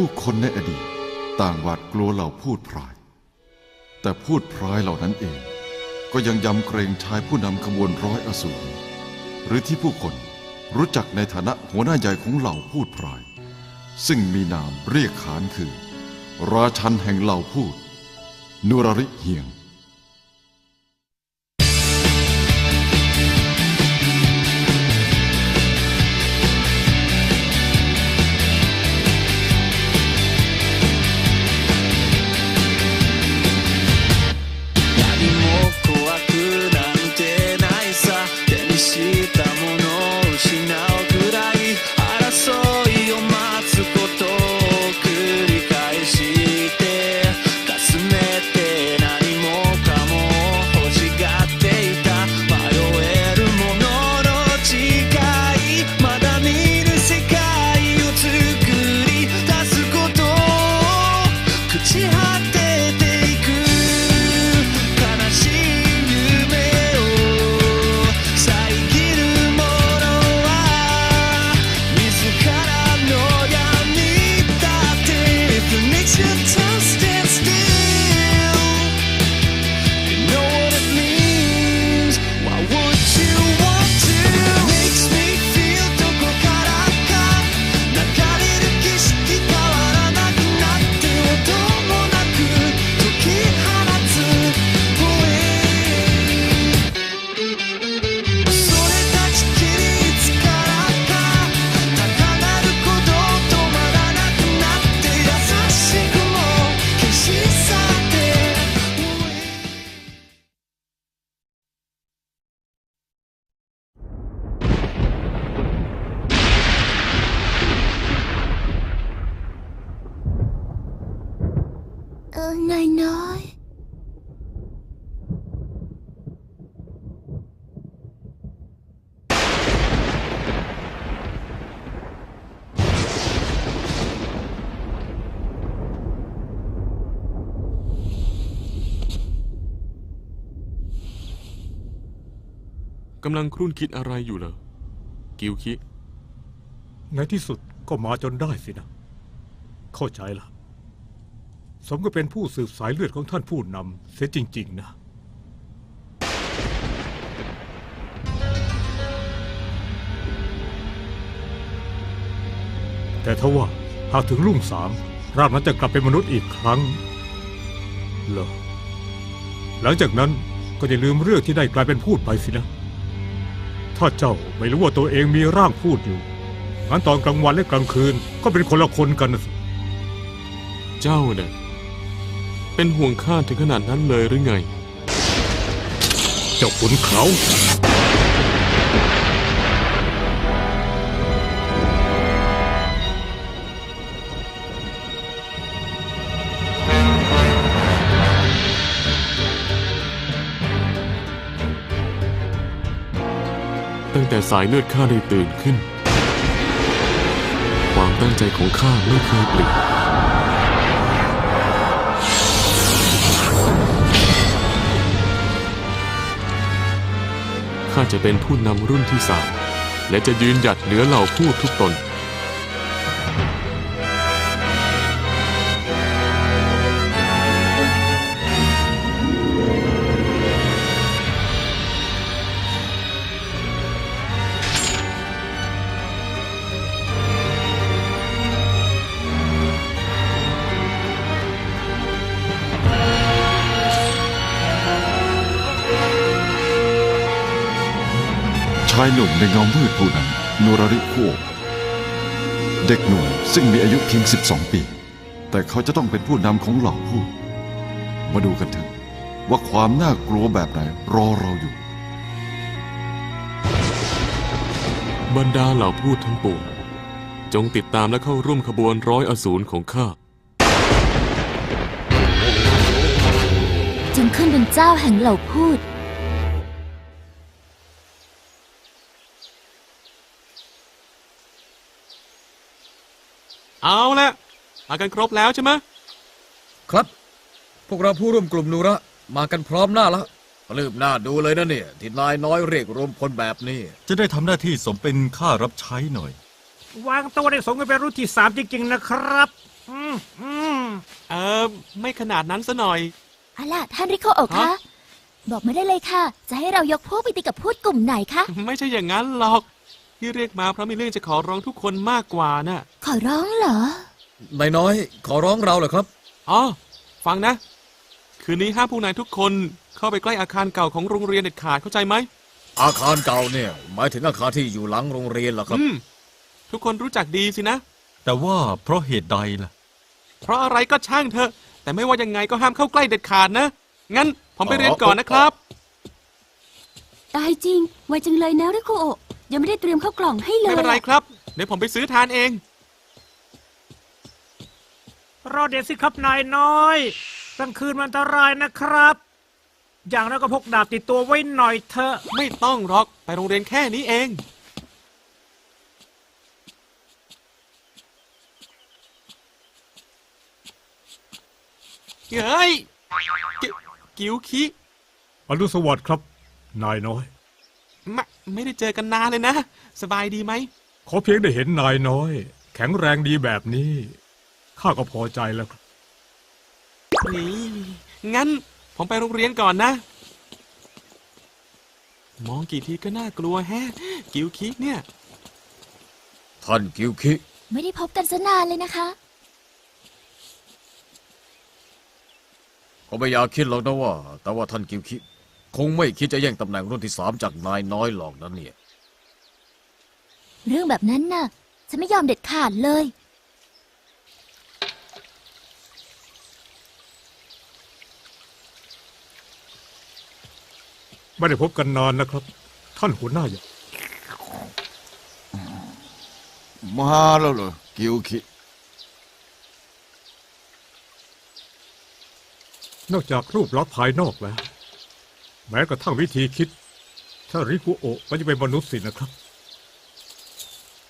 ผู้คนในอดีตต่างหวาดกลัวเหล่าพูดพราย แต่พูดพรายเหล่านั้นเอง ก็ยังยำเกรงชายผู้นำขบวนร้อยอสูรหรือที่ผู้คนรู้จักในฐานะหัวหน้าใหญ่ของเหล่าพูดพราย ซึ่งมีนามเรียกขานคือ ราชันแห่งเหล่าพูด นุรริเฮียงำลังครุ่นคิดอะไรอยู่เหรอ กิวคิ ในที่สุดก็มาจนได้สินะ เข้าใจละสมก็เป็นผู้สืบสายเลือดของท่านผู้นำเสียจริง ๆ นะ แต่ถ้าว่าหากถึงรุ่งสามร่างนั้นจะกลับเป็นมนุษย์อีกครั้งเหรอหลังจากนั้นก็จะลืมเรื่องที่ได้กลายเป็นพูดไปสินะ ถ้าเจ้าไม่รู้ว่าตัวเองมีร่างพูดอยู่ งั้นตอนกลางวันและกลางคืนก็เป็นคนละคนกันนะสิเจ้าเนี่ยเป็นห่วงข้าถึงขนาดนั้นเลยหรือไง เจ้าขุนเขา ตั้งแต่สายเลือดข้าได้ตื่นขึ้น ความตั้งใจของข้าไม่เคยเปลี่ยนข้าจะเป็นผู้นำรุ่นที่สามและจะยืนหยัดเหนือเหล่าผู้ทุกตน หนุ่มในเงามืดผู้นั้นนุรริคุโอะเด็กหนุ่มซึ่งมีอายุเพียง 12 ปี แต่เขาจะต้องเป็นผู้นำของเหล่าผู้ มาดูกันเถอะว่าความน่ากลัวแบบไหนรอเราอยู่ บรรดาเหล่าพูดทั้งปวงจงติดตามและเข้าร่วมขบวนร้อยอสูรของข้าจงขึ้นเป็นเจ้าแห่งเหล่าพูด เอาละมากันครบแล้วใช่ไหมครับ พวกเราผู้ร่วมกลุ่มนูระมากันพร้อมหน้าแล้วปลื้มหน้าดูเลยนะเนี่ยที่นายน้อยเรียกรวมพลแบบนี้ จะได้ทำหน้าที่สมเป็นข้ารับใช้หน่อย วางตัวได้สมกับเป็นรุ่นที่สามจริงๆนะครับอืเออไม่ขนาดนั้นซะหน่อย เอาล่ะท่านริโคโอะคะ ฮะ บอกมาได้เลยค่ะ จะให้เรายกพวกไปตีกับพูดกลุ่มไหนคะ ไม่ใช่อย่างนั้นหรอก ที่เรียกมาเพราะมีเรื่องจะขอร้องทุกคนมากกว่าน่ะ ขอร้องเหรอ นายน้อย ขอร้องเราเหรอครับ อ๋อ ฟังนะ คืนนี้ห้ามผู้นายทุกคนเข้าไปใกล้อาคารเก่าของโรงเรียนเด็ดขาดเข้าใจไหม อาคารเก่าเนี่ย หมายถึงอาคารที่อยู่หลังโรงเรียนเหรอครับ อืม ทุกคนรู้จักดีสินะ แต่ว่าเพราะเหตุใดล่ะ เพราะอะไรก็ช่างเถอะ แต่ไม่ว่ายังไงก็ห้ามเข้าใกล้เด็ดขาดนะ งั้นผมไปเรียนก่อนนะครับ ตายจริงไวจังเลยนะริโกโอะ ยังไม่ได้เตรียมข้าวกล่องให้เลยไม่เป็นไรครับ เดี๋ยวผมไปซื้อทานเอง รอเดี๋ยวสิครับนายน้อยกลางคืนมันอันตรายนะครับ อย่างนั้นก็พกดาบติดตัวไว้หน่อยเถอะไม่ต้องหรอกไปโรงเรียนแค่นี้เอง เฮ้ย กิกิวคิ อรุณสวัสดิ์ครับ นายน้อย ไม่ไม่ได้เจอกันนานเลยนะ สบายดีไหม ขอเพียงได้เห็นนายน้อย แข็งแรงดีแบบนี้ ข้าก็พอใจแล้วครับนี่ งั้นผมไปโรงเรียนก่อนนะ มองกี่ทีก็น่ากลัวแฮะ กิวคิเนี่ย ท่านกิวคิ ไม่ได้พบกันซะนานเลยนะคะ ก็ไม่อยากคิดหรอกนะว่า แต่ว่าท่านกิวคิ คงไม่คิดจะแย่งตำแหน่งรุ่นที่สามจากนายน้อยหรอกนะเนี่ย เรื่องแบบนั้นน่ะ ฉันไม่ยอมเด็ดขาดเลย ไม่ได้พบกันนานนะครับ ท่านหัวหน้าใหญ่มาแล้วเหรอกิวคินอกจากรูปลักษณ์ภายนอกแล้ว แม้กระทั่งวิธีคิด ถ้าริคุโอะก็จะเป็นมนุษย์สินะครับ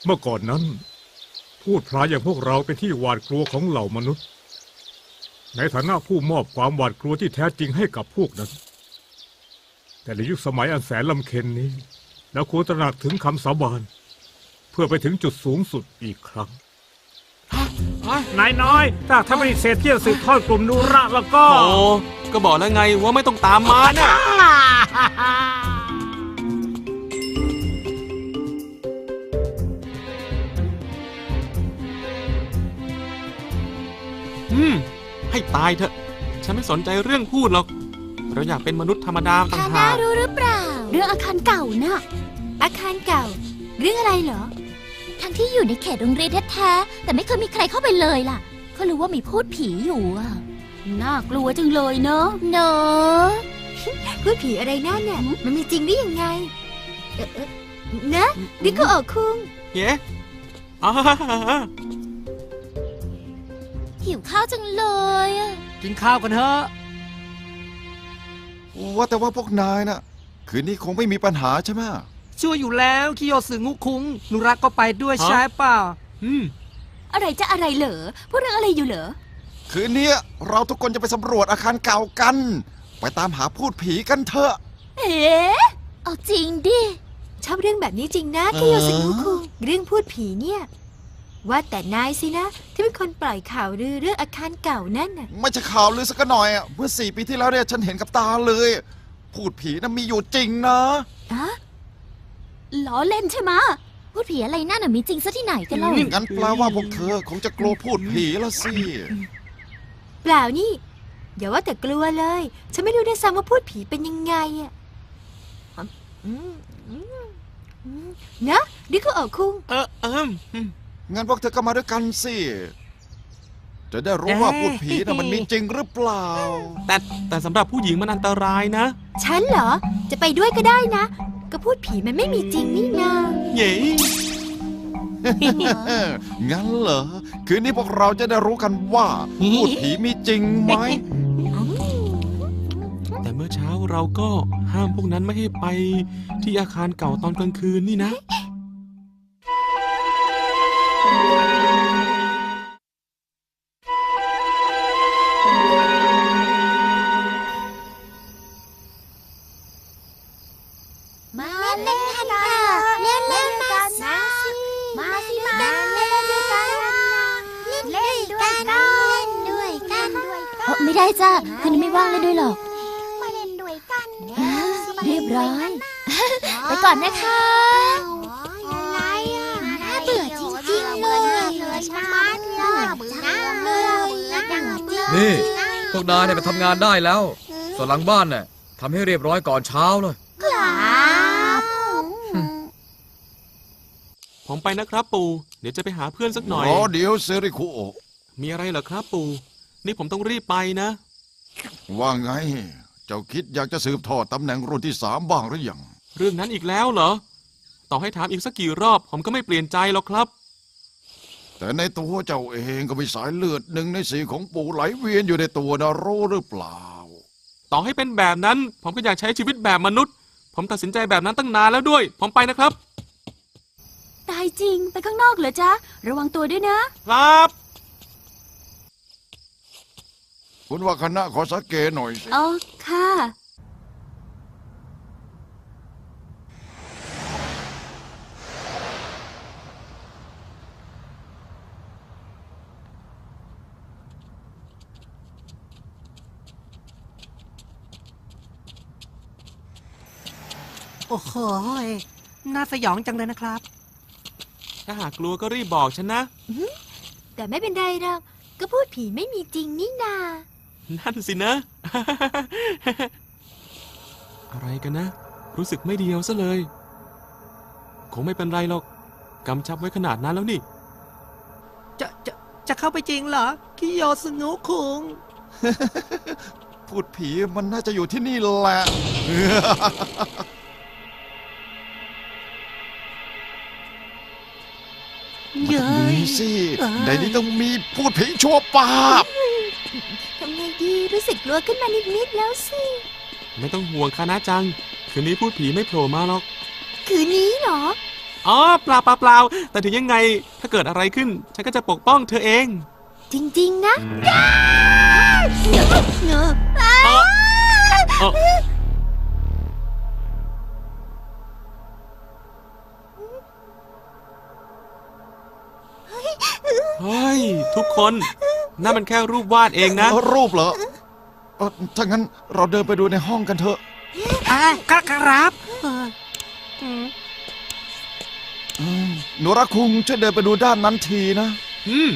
เมื่อก่อนนั้น พูดพลายอย่างพวกเราเป็นที่หวาดกลัวของเหล่ามนุษย์ ในฐานะผู้มอบความหวาดกลัวที่แท้จริงให้กับพวกนั้น แต่ในยุคสมัยอันแสนลำเค็นนี้แล้วควรตระหนักถึงคำสาบาน เพื่อไปถึงจุดสูงสุดอีกครั้งนายน้อย ถ้าถ้าไม่เสร็จที่จะสืบทอดกลุ่มนูระแล้วก็โอ้ ก็บอกแล้วไงว่าไม่ต้องตามมาน่ะอืม ให้ตายเถอะ ฉันไม่สนใจเรื่องพูดหรอก เราอยากเป็นมนุษย์ธรรมดาต่างทาหาน่ากรู้หรือเปล่า เรื่องอาคารเก่าน่ะอาคารเก่า เรื่องอะไรเหรอ ทั้งที่อยู่ในเขตโรงเรียนแท้ๆแต่ไม่เคยมีใครเข้าไปเลยล่ะ ก็รู้ว่ามีพูดผีอยู่อะ น่ากลัวจังเลยเนอะเนอะพูดผีอะไรนั่นเนี่ยมันมีจริงได้ยังไงเอ่อเอ่อนะริโกโอะคุง เย้อ่าหิวข้าวจังเลยอะกินข้าวกันเถอะว่าแต่ว่าพวกนายน่ะ คืนนี้คงไม่มีปัญหาใช่ไหมช่วยอยู่แล้วคิโยสึงุคุงนุรักก็ไปด้วยใช่เปล่า อืม อะไรจะอะไรเหรอพูดเรื่องอะไรอยู่เหรอ คืนนี้เราทุกคนจะไปสำรวจอาคารเก่ากัน ไปตามหาพูดผีกันเถอะ เอ๋เอาจริงดิ ชอบเรื่องแบบนี้จริงนะเออ คิโยสึงุคุงเรื่องพูดผีเนี่ย ว่าแต่นายสินะ ที่เป็นคนปล่อยข่าวลือเรื่องอาคารเก่านั่นน่ะ ไม่ใช่ข่าวลือสักหน่อยอะเมื่อสี่ปีที่แล้วเนี่ยฉันเห็นกับตาเลย พูดผีน่ะมีอยู่จริงนะล้อเล่นใช่ไหมะพูดผีอะไรนั่นน่ะมีจริงซะที่ไหนกันเล่างั้นแปลว่าพวกเธอคงจะกลัวพูดผีละสิ เปล่านี่ อย่าว่าแต่กลัวเลย ฉันไม่รู้ด้วยซ้ำว่าพูดผีเป็นยังไงอะอืมอืมอืมนะริโกโอะคุง เออเอมอืมงั้นพวกเธอก็มาด้วยกันสิ จะได้รู้ว่าพูดผีน่ะมันมีจริงหรือเปล่า แต่แต่สำหรับผู้หญิงมันอันตรายนะ ฉันเหรอ จะไปด้วยก็ได้นะ ก็พูดผีมันไม่มีจริงนี่นา เย้ งั้นเหรอ คืนนี้พวกเราจะได้รู้กันว่าพูดผีมีจริงไหม แต่เมื่อเช้าเราก็ห้ามพวกนั้นไม่ให้ไปที่อาคารเก่าตอนกลางคืนนี่นะ งานได้แล้ว ส่วนหลังบ้านเนี่ยทำให้เรียบร้อยก่อนเช้าเลย ครับผมไปนะครับปู่ เดี๋ยวจะไปหาเพื่อนสักหน่อย รอเดี๋ยวเซริคุโอะมีอะไรเหรอครับปู่ นี่ผมต้องรีบไปนะ ว่าไง เจ้าคิดอยากจะสืบทอดตำแหน่งรุ่นที่สามบ้างหรือยัง เรื่องนั้นอีกแล้วเหรอ ต่อให้ถามอีกสักกี่รอบ ผมก็ไม่เปลี่ยนใจหรอกครับ แต่ในตัวเจ้าเองก็มีสายเลือดหนึ่งในสี่ของปู่ไหลเวียนอยู่ในตัวนะรู้หรือเปล่า ต่อให้เป็นแบบนั้น ผมก็อยากใช้ชีวิตแบบมนุษย์ ผมตัดสินใจแบบนั้นตั้งนานแล้วด้วย ผมไปนะครับ ตายจริงไปข้างนอกเหรอจ๊ะ ระวังตัวด้วยนะ ครับ คุณว่าคณะขอสังเกตหน่อยสิ อ๋อ ค่ะ หยน่าสยองจังเลยนะครับ ถ้าหากกลัวก็รีบบอกฉันนะ แต่ไม่เป็นไรหรอกก็พูดผีไม่มีจริงนี่นา นั่นสินะ อะไรกันนะ รู้สึกไม่เดียวซะเลย คงไม่เป็นไรหรอกกำชับไว้ขนาดนั้นแล้วนี่ จะจะจะเข้าไปจริงเหรอคิโยสงุคุง พูดผีมันน่าจะอยู่ที่นี่แหละ เย้ยมีสิเอ้ย ในนี้ต้องมีพูดผีชั่วปาบ ทำไงดีรู้สึกกลัวขึ้นมานิดๆแล้วสิ ไม่ต้องห่วงคานะจัง คืนนี้พูดผีไม่โผล่มาหรอก คืนนี้เหรอ อ๋อเปล่าเปล่าเปล่าแต่ถึงยังไงถ้าเกิดอะไรขึ้น ฉันก็จะปกป้องเธอเอง จริง ๆ นะเงอะเงอะเอ่อเอ่อเคนนั่นมันแค่รูปวาดเองนะ รูปเหรอเอ่อถ้างั้นเราเดินไปดูในห้องกันเถอะ อะครับครับเอออืมอืมหนูรักคุงช่วยเดินไปดูด้านนั้นทีนะ อืม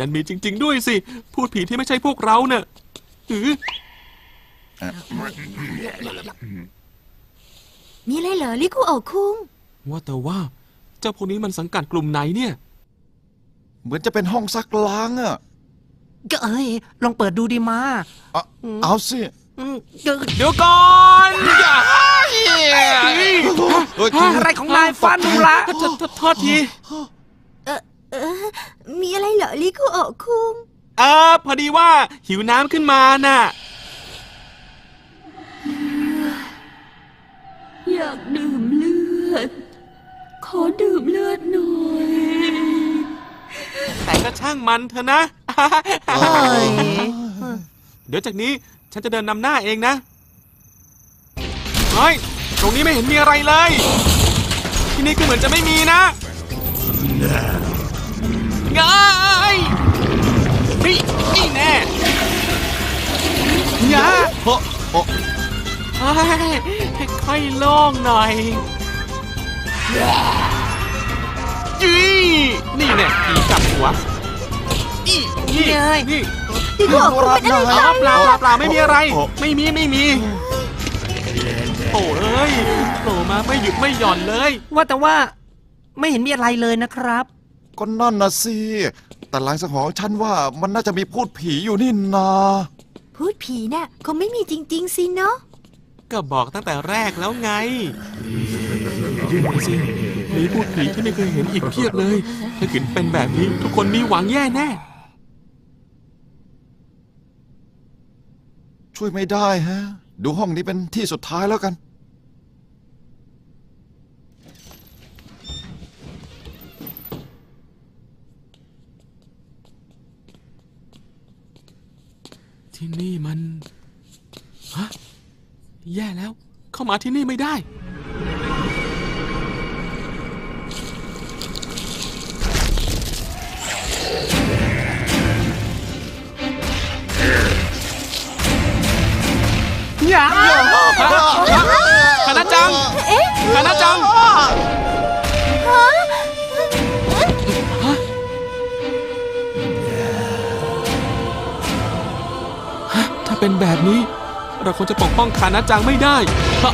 ดันมีจริง ๆ ด้วยสิ พูดผีที่ไม่ใช่พวกเราเน่ะอือมีอะไรเหรอลิคุโอะคุงว่าแต่ว่า เจ้าพวกนี้มันสังกัดกลุ่มไหนเนี่ย เหมือนจะเป็นห้องซักล้างอะก็เอ้ยลองเปิดดูดีมาอะเอาสิอืมเดี๋ยวเดี๋ยวก่อนเฮ้ยอะไรของนายฟันดูละโทษโทษโทษที เออเออมีอะไรเหรอลิคุโอะคุงเออพอดีว่าหิวน้ำขึ้นมาน่ะ อยากดื่มเลือด ขอดื่มเลือดหน่อย แต่ก็ช่างมันเถอะนะเอ้ยเดี๋ยวจากนี้ฉันจะเดินนำหน้าเองนะเฮ้ยตรงนี้ไม่เห็นมีอะไรเลย ที่นี่ก็เหมือนจะไม่มีนะ ไงนี่นี่แน่ยะเฮ้อเฮ้อเฮ้ยค่อยๆโล่งหน่อยจี้นี่แน่ผีกลับหัวอีนี่เอ้ยนี่ลิคุโอะคุงเป็นอะไรเปล่าเปล่าเปล่าเปล่าไม่มีอะไรโอ้ไม่มีไม่มีโอ้เอ้ยโผล่มาไม่หยุดไม่หย่อนเลย ว่าแต่ว่าไม่เห็นมีอะไรเลยนะครับ ก็นั่นนะสิ แต่หลังสังหรณ์ฉันว่ามันน่าจะมีพูดผีอยู่นี่นา พูดผีน่ะคงไม่มีจริง ๆ สิเนาะก็บอกตั้งแต่แรกแล้วไงดูสิมีพูดผีที่ไม่เคยเห็นอีกเพียบเลย ถ้าขืนเป็นแบบนี้ทุกคนมีหวังแย่แน่ ช่วยไม่ได้ฮะ ดูห้องนี้เป็นที่สุดท้ายแล้วกัน ที่นี่มันฮะแย่แล้ว เข้ามาที่นี่ไม่ได้ อย่าคณะจังคณะจัง เป็นแบบนี้ เราคงจะปกป้องคานะจังไม่ได้ฮะ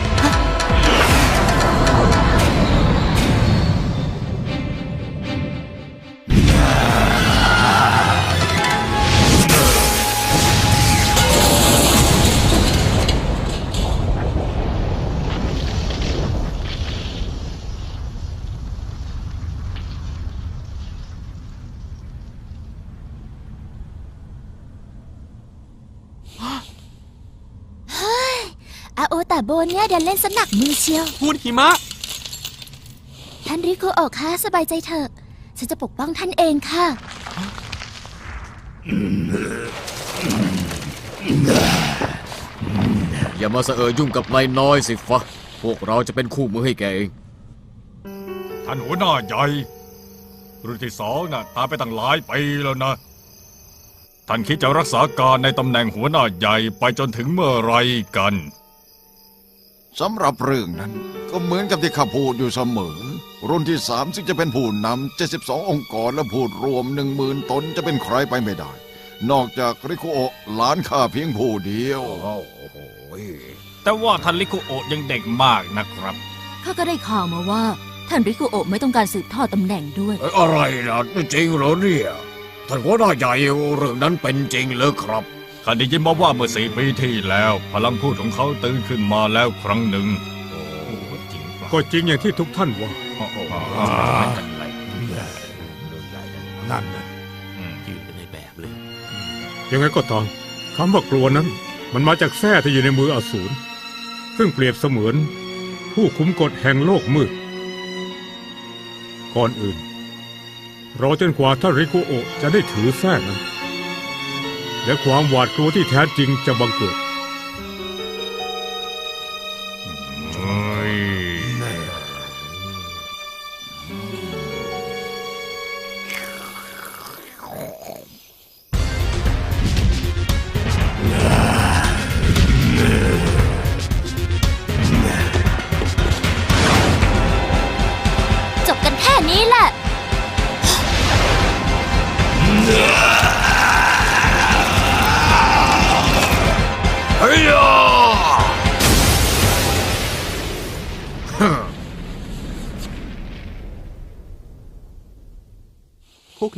โบเนี่ยเดินเล่นสนักมือเชียว พูดหิมะ ท่านริคุโอะคะสบายใจเถอะ ฉันจะปกป้องท่านเองค่ะ อย่ามาเสอะยุ่งกับนายน้อยสิฟะ พวกเราจะเป็นคู่มือให้แกเอง ท่านหัวหน้าใหญ่ รุ่นที่สองน่ะตายไปตั้งหลายปีแล้วนะ ท่านคิดจะรักษาการในตำแหน่งหัวหน้าใหญ่ไปจนถึงเมื่อไรกัน สำหรับเรื่องนั้นก็เหมือนกับที่ข้าพูดอยู่เสมอ รุ่นที่สามซึ่งจะเป็นผู้นำ72 องค์กรและผู้รวมหนึ่งหมื่นตนจะเป็นใครไปไม่ได้ นอกจากริคุโอะหลานข้าเพียงผู้เดียว แต่ว่าท่านลิคุโอะยังเด็กมากนะครับ ข้าก็ได้ข่าวมาว่า ท่านริคุโอะไม่ต้องการสืบทอดตำแหน่งด้วยเอ้ยอะไรนะจริงเหรอเนี่ย ท่านหัวหน้าใหญ่เรื่องนั้นเป็นจริงเลยครับ ข้าได้ยินมาว่าเมื่อสี่ปีที่แล้ว พลังพูดของเขาตื่นขึ้นมาแล้วครั้งหนึ่งก็จริงอย่างที่ทุกท่านว่า นั่นนะยืนเป็นในแบบเลย ยังไงก็ตามคำว่ากลัวนั้น มันมาจากแท้ที่อยู่ในมืออสูรซึ่งเปรียบเสมือน ผู้คุมกฎแห่งโลกมืด ก่อนอื่น รอจนกว่าท่านริคุโอะจะได้ถือแท้นั้น และความหวาดกลัวที่แท้จริงจะบังเกิด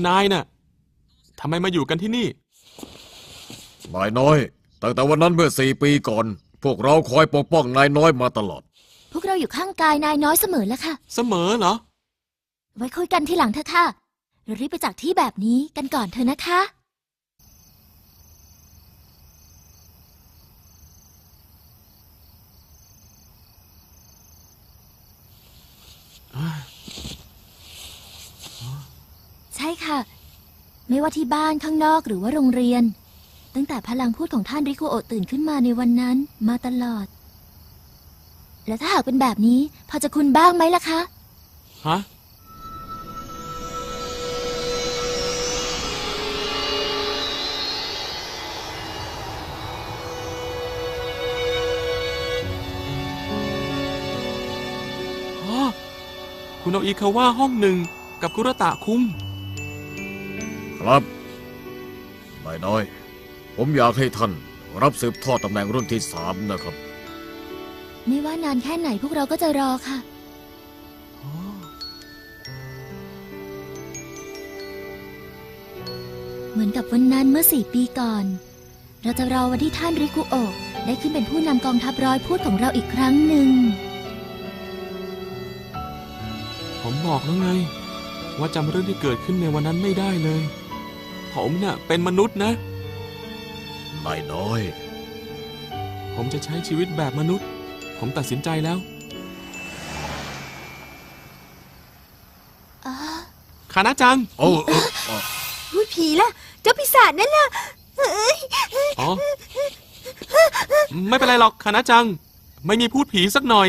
นายน่ะทำไมมาอยู่กันที่นี่ นายน้อย ตั้งแต่วันนั้นเมื่อสี่ปีก่อน พวกเราคอยปกป้องนายน้อยมาตลอด พวกเราอยู่ข้างกายนายน้อยเสมอแล้วค่ะ เสมอเหรอ ไว้คุยกันทีหลังเถอะค่ะเรารีบไปจากที่แบบนี้กันก่อนเถอะนะคะ ใช่ค่ะ ไม่ว่าที่บ้านข้างนอกหรือว่าโรงเรียน ตั้งแต่พลังพูดของท่านริคุโอะตื่นขึ้นมาในวันนั้น มาตลอด แล้วถ้าหากเป็นแบบนี้ พอจะคุณบ้างไหมล่ะคะ ฮะ อ๋อ คุณเอาอีคาว่าห้องหนึ่งกับคุรตะคุง ครับนายน้อย ผมอยากให้ท่านรับสืบทอดตำแหน่งรุ่นที่สามนะครับ ไม่ว่านานแค่ไหนพวกเราก็จะรอค่ะ เหมือนกับวันนั้นเมื่อสี่ปีก่อน เราจะรอวันที่ท่านริคุโอะได้ขึ้นเป็นผู้นำกองทัพร้อยพูดของเราอีกครั้งหนึ่ง ผมบอกแล้วไง ว่าจำเรื่องที่เกิดขึ้นในวันนั้นไม่ได้เลย ผมเนี่ยเป็นมนุษย์นะ นายน้อย ผมจะใช้ชีวิตแบบมนุษย์ ผมตัดสินใจแล้ว คานะจัง โอ้เออพูดผีล่ะเจ้าปีศาจนั่นล่ะอ๋อ ไม่เป็นไรหรอกคณะจัง ไม่มีพูดผีสักหน่อย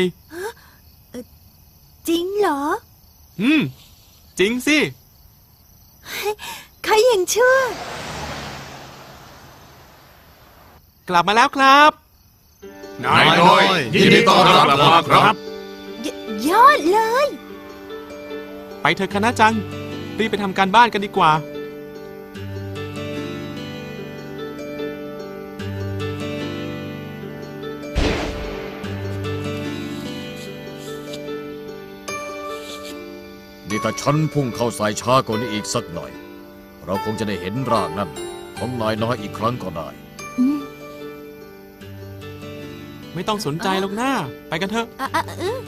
จริงเหรอ อืม จริงสิ ใครยังเชื่อกลับมาแล้วครับ นายน้อยยินดีต้อนรับกลับมาครับ ยยอดเลย ไปเถอะคณะจัง รีบไปทำการบ้านกันดีกว่า นี่ถ้าฉันพุ่งเข้าใส่ช้ากว่านี้อีกสักหน่อย เราคงจะได้เห็นร่างนั้นของนายน้อยอีกครั้งก็ได้อืมไม่ต้องสนใจหรอกหน้า ไปกันเถอะ อะอะเออ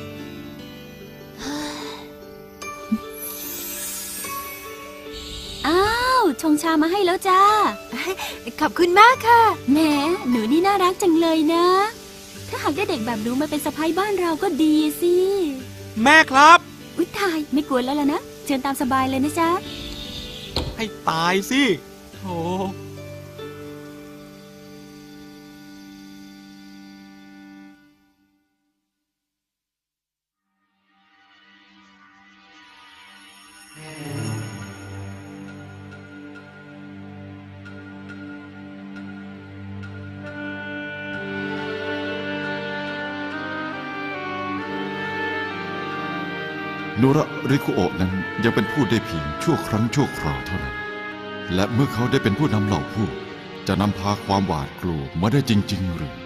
อ้าว ชงชามาให้แล้วจ้า ขอบคุณมากค่ะ แหม หนูนี่น่ารักจังเลยนะ ถ้าหากได้เด็กแบบหนูมาเป็นสะพ้ายบ้านเราก็ดีสิ แม่ครับ อุ๊ย ตาย ไม่กวนแล้วล่ะนะ เชิญตามสบายเลยนะจ๊ะ ให้ตายสิโธ่ นุระริคุโอะนั้นยังเป็นผู้ได้เพียงชั่วครั้งชั่วคราวเท่านั้น และเมื่อเขาได้เป็นผู้นำเหล่าผู้ จะนำพาความหวาดกลัวมาได้จริง ๆ หรือ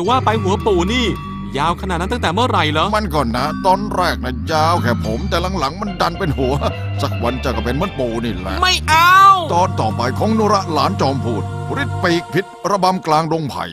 จะว่าไปหัวปู่นี่ ยาวขนาดนั้นตั้งแต่เมื่อไหร่เหรอ มันก่อนนะ ตอนแรกนะยาวแค่ผม แต่หลังๆ มันดันเป็นหัว สักวันเจะก็เป็นเหมันปูนี่แหละ ไม่เอา ตอนต่อไปของนุระหลานจอมพูดฤทธิ์ปีกพิษระบำกลางดงไผ่